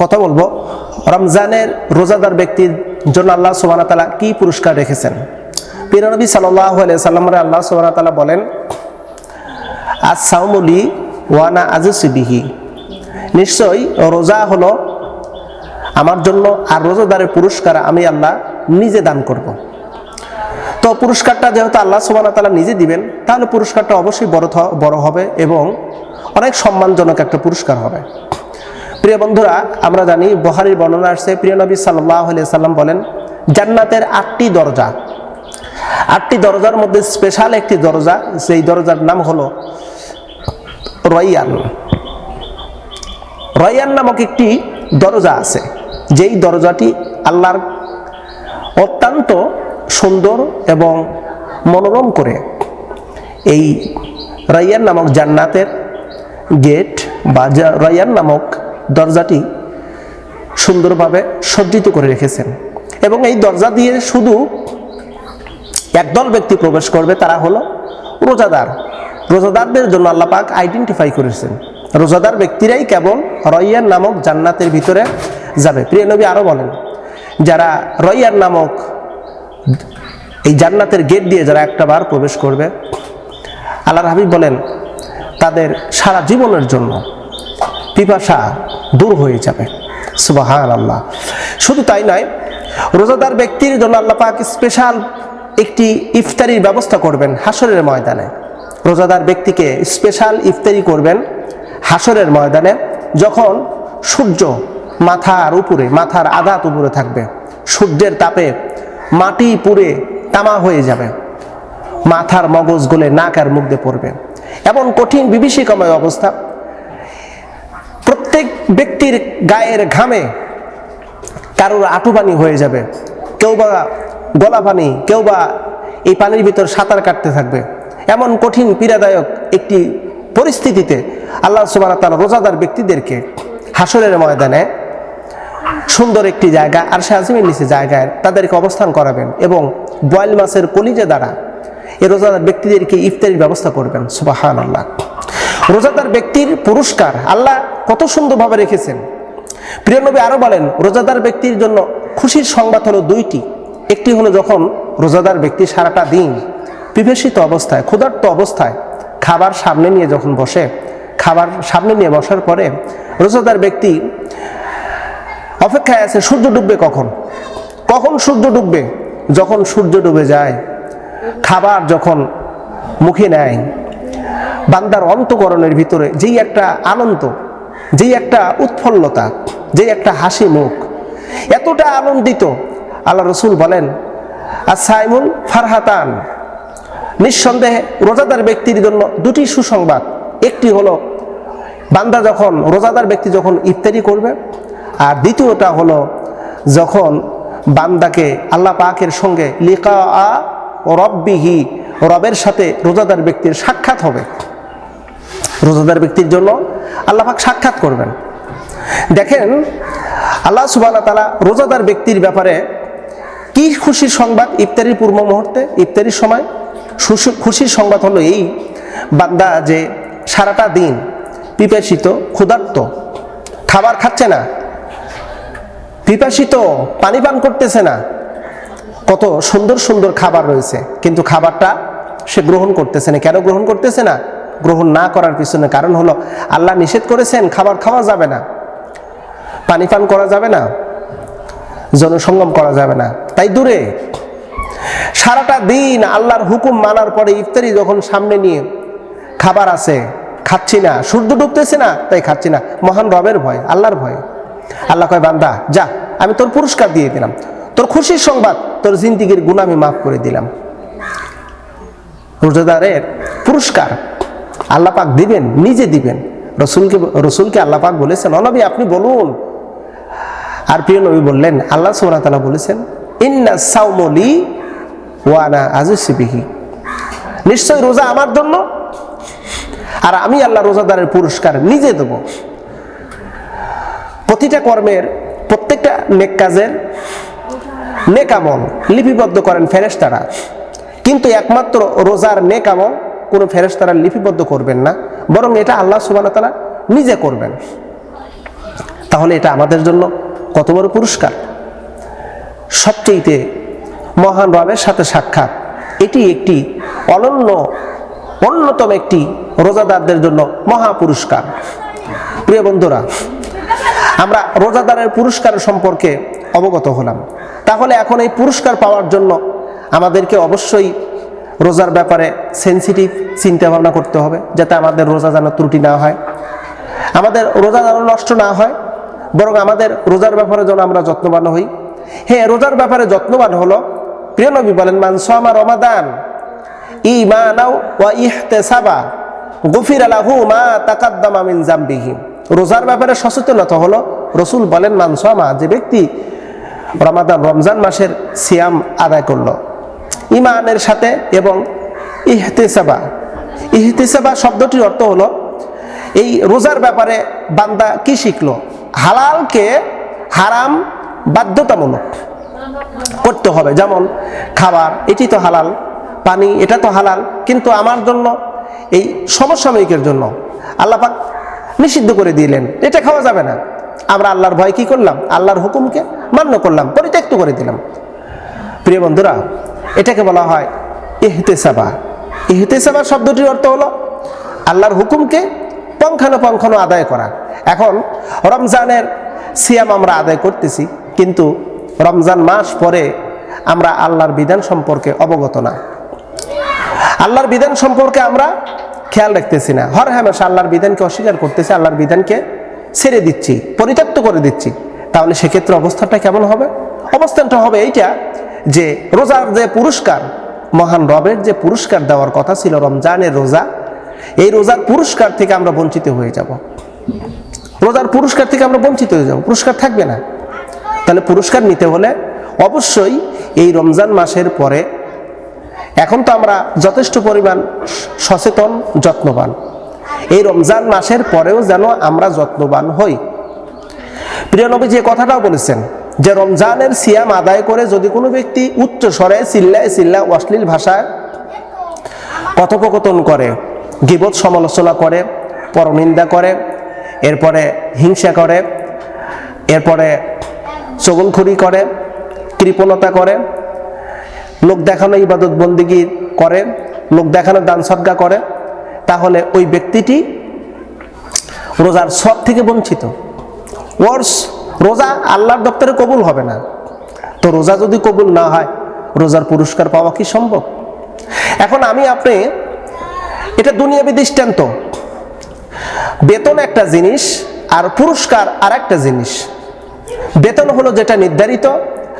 কথা বলব। রমজানের রোজাদার ব্যক্তির জন্য আল্লাহ সুবাহ তালা কি পুরস্কার রেখেছেন? পিরনবী সাল্লাহ সাল্লামরে আল্লাহ সুবাহ তালা বলেন আজ সাউমুলি ওয়ানা আজিসিবিহি নিশ্চয়ই রোজা হলো আমার জন্য আর রোজাদারের পুরস্কার আমি আল্লাহ নিজে দান করব। তো পুরস্কারটা যেহেতু আল্লাহ সুবাহ তালা নিজে দিবেন, তাহলে পুরস্কারটা অবশ্যই বড় বড় হবে এবং অনেক সম্মানজনক একটা পুরস্কার হবে। প্রিয় বন্ধুরা, আমরা জানি বহারির বর্ণনা আসছে, প্রিয় নবী সাল্লাহ সাল্লাম বলেন, জান্নাতের আটটি দরজা। আটটি দরজার মধ্যে স্পেশাল একটি দরজা সেই দরজার নাম হলো রয়ান রয়ান নামক একটি দরজা আছে, যেই দরজাটি আল্লাহর অত্যন্ত সুন্দর এবং মনোরম করে। এই রাইয়ান নামক জান্নাতের গেট বা রয়ান নামক দরজাটি সুন্দরভাবে সজ্জিত করে রেখেছেন। এবং এই দরজা দিয়ে শুধু একদল ব্যক্তি প্রবেশ করবে, তারা হলো রোজাদার। রোজাদারদের জন্য আল্লাহ পাক আইডেন্টিফাই করেছেন। রোজাদার ব্যক্তিরাই কেবল রয়ান নামক জান্নাতের ভিতরে যাবে। প্রিয় নবী আরও বলেন, যারা রয়ান নামক এই জান্নাতের গেট দিয়ে যারা একটা বার প্রবেশ করবে, আল্লাহর হাবিব বলেন, তাদের সারা জীবনের জন্য পিপাসা দূর হয়ে যাবে। সুবাহান আল্লাহ শুধু তাই নয়, রোজাদার ব্যক্তির জন্য আল্লাহ পাক স্পেশাল একটি ইফতারির ব্যবস্থা করবেন হাসরের ময়দানে। রোজাদার ব্যক্তিকে স্পেশাল ইফতারি করবেন হাসরের ময়দানে, যখন সূর্য মাথার উপরে, মাথার আঘাত উপরে থাকবে, সূর্যের তাপে মাটি পুড়ে তামা হয়ে যাবে, মাথার মগজ গলে নাক আর মুখ দিয়ে পড়বে। এমন কঠিন বিভীষিকাময় অবস্থা প্রত্যেক ব্যক্তির গায়ের ঘামে কারোর আঁটু পানি হয়ে যাবে। কেউ বা গলা পানি কেউ বা এই পানির ভিতর সাঁতার কাটতে থাকবে। এমন কঠিন, পীড়াদায়ক একটি পরিস্থিতিতে আল্লাহ সুবাহ তার রোজাদার ব্যক্তিদেরকে হাসরের ময়দানে সুন্দর একটি জায়গা আর সে আজিমের নিচে জায়গায় তাদেরকে অবস্থান করাবেন এবং বয়েল মাছের কলিজে দ্বারা এই রোজাদার ব্যক্তিদেরকে ইফতারির ব্যবস্থা করবেন। সুবাহান আল্লাহ রোজাদার ব্যক্তির পুরস্কার আল্লাহ কত সুন্দরভাবে রেখেছেন। প্রিয় নবী আরও বলেন, রোজাদার ব্যক্তির জন্য খুশির সংবাদ হলো দুইটি। একটি হলো যখন রোজাদার ব্যক্তি সারাটা দিন পিপাসিত অবস্থায়, ক্ষুধার্ত অবস্থায় খাবার সামনে নিয়ে যখন বসে, খাবার সামনে নিয়ে বসার পরে রোজাদার ব্যক্তি অপেক্ষায় আছে, সূর্য ডুববে কখন? কখন সূর্য ডুববে? যখন সূর্য ডুবে যায়, খাবার যখন মুখে নেয় বান্দার অন্তকরণের ভিতরে যেই একটা আনন্দ, যেই একটা উৎফুল্লতা, যেই একটা হাসি মুখ, এতটা আনন্দিত। আল্লাহ রসুল বলেন আর সাইমুল ফারহাতান। নিঃসন্দেহে রোজাদার ব্যক্তির জন্য দুটি সুসংবাদ। একটি হলো, বান্দা যখন রোজাদার ব্যক্তি যখন ইফতারি করবে, আর দ্বিতীয়টা হলো, যখন বান্দাকে আল্লাহ পাকের সঙ্গে লিকা আ রব্বিহি, রবের সাথে রোজাদার ব্যক্তির সাক্ষাৎ হবে। রোজাদার ব্যক্তির জন্য আল্লাহ পাক সাক্ষাৎ করবেন। দেখেন, আল্লাহ সুবাহ তালা রোজাদার ব্যক্তির ব্যাপারে কি খুশির সংবাদ ইফতারির পূর্ব মুহূর্তে, ইফতারির সময়? খুশির সংবাদ হলো এই, বান্দা যে সারাটা দিন পিপাসিত, ক্ষুধার্ত, খাবার খাচ্ছে না, পিপাসিত, পানি পান করতেছে না, কত সুন্দর সুন্দর খাবার রয়েছে, কিন্তু খাবারটা সে গ্রহণ করতেছে না। কেন গ্রহণ করতেছে না? গ্রহণ না করার পিছনে কারণ হলো, আল্লাহ নিষেধ করেছেন, খাবার খাওয়া যাবে না। পানি পান করা যাবে না। জনসঙ্গম করা যাবে না। তাই দূরে, সারাটা দিন আল্লাহর হুকুম মানার পরে ইফতারি যখন সামনে নিয়ে খাবার আছে, খাচ্ছি না, সূর্য ডুবতেছে না, তাই খাচ্ছি না। মহান রবের ভয়, আল্লাহর ভয়। আল্লাহ কয়, বান্দা, যা, আমি তোর পুরস্কার দিয়ে দিলাম। তোর খুশির সংবাদ, তোর জিন্দিগির গুণ আমি মাফ করে দিলাম। রোজাদারের পুরস্কার আল্লাহ পাক দিবেন, নিজে দিবেন। রসুলকে রসুলকে আল্লাহ পাক বলেছেন অনবী আপনি বলুন। আর প্রিয় নবী বললেন, আল্লাহ তাআলা বলেছেন, ইন্না সাউমলি ওয়ানা আজিসিবিহি নিশ্চয় রোজা আমার জন্য, আর আমি আল্লাহ রোজাদারের পুরস্কার নিজে দেব। প্রতিটা কর্মের, প্রত্যেকটা নেক কাজের নেক আমল লিপিবদ্ধ করেন ফেরেশতারা। কিন্তু একমাত্র রোজার নেক কোনো ফেরেশতারা লিপিবদ্ধ করবেন না, বরং এটা আল্লাহ সুবহানাহু তারা নিজে করবেন। তাহলে এটা আমাদের জন্য কত বড় পুরস্কার? সবচেয়েতে মহান রবের সাথে সাক্ষাৎ। এটি একটি অনন্য, অন্যতম একটি রোজাদারদের জন্য মহা পুরস্কার। প্রিয় বন্ধুরা, আমরা রোজাদারের পুরস্কার সম্পর্কে অবগত হলাম। তাহলে এখন এই পুরস্কার পাওয়ার জন্য আমাদেরকে অবশ্যই রোজার ব্যাপারে সেন্সিটিভ চিন্তা ভাবনা করতে হবে, যাতে আমাদের রোজা যেন ত্রুটি না হয়। আমাদের রোজা যেন নষ্ট না হয়, বরং আমাদের রোজার ব্যাপারে যেন আমরা যত্নবান হই। হ্যাঁ রোজার ব্যাপারে যত্নবান হলো, প্রিয় নবী বলেন মানসামা রমাদান ই ইমানাও ওয়া ইহতেসাবা, গফির আলাহু মা তাকাদ্দামা মিন জামবিহি। রোজার ব্যাপারে সচেতনতা হলো, রসুল বলেন মানসামা যে ব্যক্তি রমাদান, রমজান মাসের সিয়াম আদায় করল। ইমানের সাথে এবং ইহতেসাবা। ইহতেসাবা শব্দটির অর্থ হলো, এই রোজার ব্যাপারে বান্দা কি শিখলো? হালালকে হারাম বাধ্যতামূলক করতে হবে। যেমন, খাবার, এটি তো হালাল, পানি, এটা তো হালাল, কিন্তু আমার জন্য, এই সমসাময়িকের জন্য আল্লাপাক নিষিদ্ধ করে দিলেন। এটা খাওয়া যাবে না। আমরা আল্লাহর ভয় কি করলাম? আল্লাহর হুকুমকে মান্য করলাম, পরিত্যক্ত করে দিলাম। প্রিয় বন্ধুরা এটাকে বলা হয় ইহতেসাবা। ইহতেসাবা শব্দটির অর্থ হলো আল্লাহর হুকুমকে পঙ্খানো আদায় করা। এখন রমজানের সিয়াম আমরা আদায় করতেছি, কিন্তু রমজান মাস পরে আমরা আল্লাহর বিধান সম্পর্কে অবগত না। আল্লাহর বিধান সম্পর্কে আমরা খেয়াল রাখতেছি না। হর হামেশা আল্লাহর বিধানকে অস্বীকার করতেছি, আল্লাহর বিধানকে ছেড়ে দিচ্ছি, পরিত্যক্ত করে দিচ্ছি। তাহলে সেক্ষেত্রে অবস্থাটা কেমন হবে? অবস্থানটা হবে এইটা যে রোজার যে পুরস্কার, মহান রবের যে পুরস্কার দেওয়ার কথা ছিল রমজানের রোজা, এই রোজার পুরস্কার থেকে আমরা বঞ্চিত হয়ে যাব। রোজার পুরস্কার থেকে আমরা বঞ্চিত হয়ে যাব। পুরস্কার থাকবে না। তাহলে পুরস্কার নিতে হলে অবশ্যই এই রমজান মাসের পরে এখন তো আমরা যথেষ্ট পরিমাণ সচেতন, যত্নবান। এই রমজান মাসের পরেও যেন আমরা যত্নবান হই। প্রিয় নবী যে কথাটাও বলেছেন যে রমজানের সিয়াম আদায় করে যদি কোনো ব্যক্তি উচ্চ স্বরে চিল্লায় চিল্লা অশ্লীল ভাষায় কথোপকথন করে, গিবত সমালোচনা করে, পরনিন্দা করে, এরপরে হিংসা করে, এরপরে চগলখড়ি করে, কৃপণতা করে, লোক দেখানো ইবাদত বন্দিগি করে, লোক দেখানো দান সদ্গা করে, তাহলে ওই ব্যক্তিটি রোজার সব থেকে বঞ্চিত। ওর্স রোজা আল্লাহর দপ্তরে কবুল হবে না। তো রোজা যদি কবুল না হয়, রোজার পুরস্কার পাওয়া কি সম্ভব? এখন আমি আপনি, এটা দুনিয়াবি দৃষ্টান্ত। বেতন একটা জিনিস আর পুরস্কার আর একটা জিনিস। বেতন হলো যেটা নির্ধারিত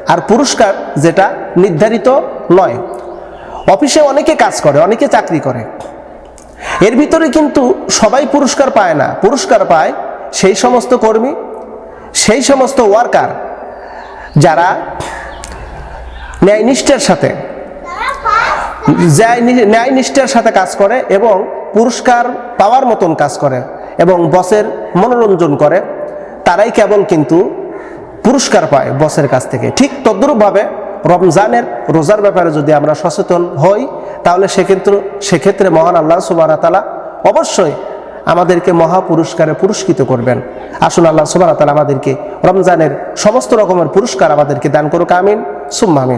আর পুরস্কার যেটা নির্ধারিত নয়। অফিসে অনেকে কাজ করে, অনেকে চাকরি করে। এর ভিতরে কিন্তু সবাই পুরস্কার পায় না। পুরস্কার পায় সেই সমস্ত কর্মী সেই সমস্ত ওয়ার্কার যারা ন্যায়নিষ্ঠের সাথে, ন্যায় নিষ্ঠার সাথে কাজ করে এবং পুরস্কার পাওয়ার মতন কাজ করে এবং বসের মনোরঞ্জন করে, তারাই কেবল কিন্তু পুরস্কার পায় বসের কাছ থেকে। ঠিক তদ্রূপভাবে রমজানের রোজার ব্যাপারে যদি আমরা সচেতন হই, তাহলে সেক্ষেত্রে সেক্ষেত্রে মহান আল্লাহ সুবাহ তালা অবশ্যই আমাদেরকে মহা পুরস্কারে পুরস্কৃত করবেন। আসুন আল্লাহ সুবাহ আমাদেরকে রমজানের সমস্ত রকমের পুরস্কার আমাদেরকে দান করুক, আমিন। সুম্মা আমিন।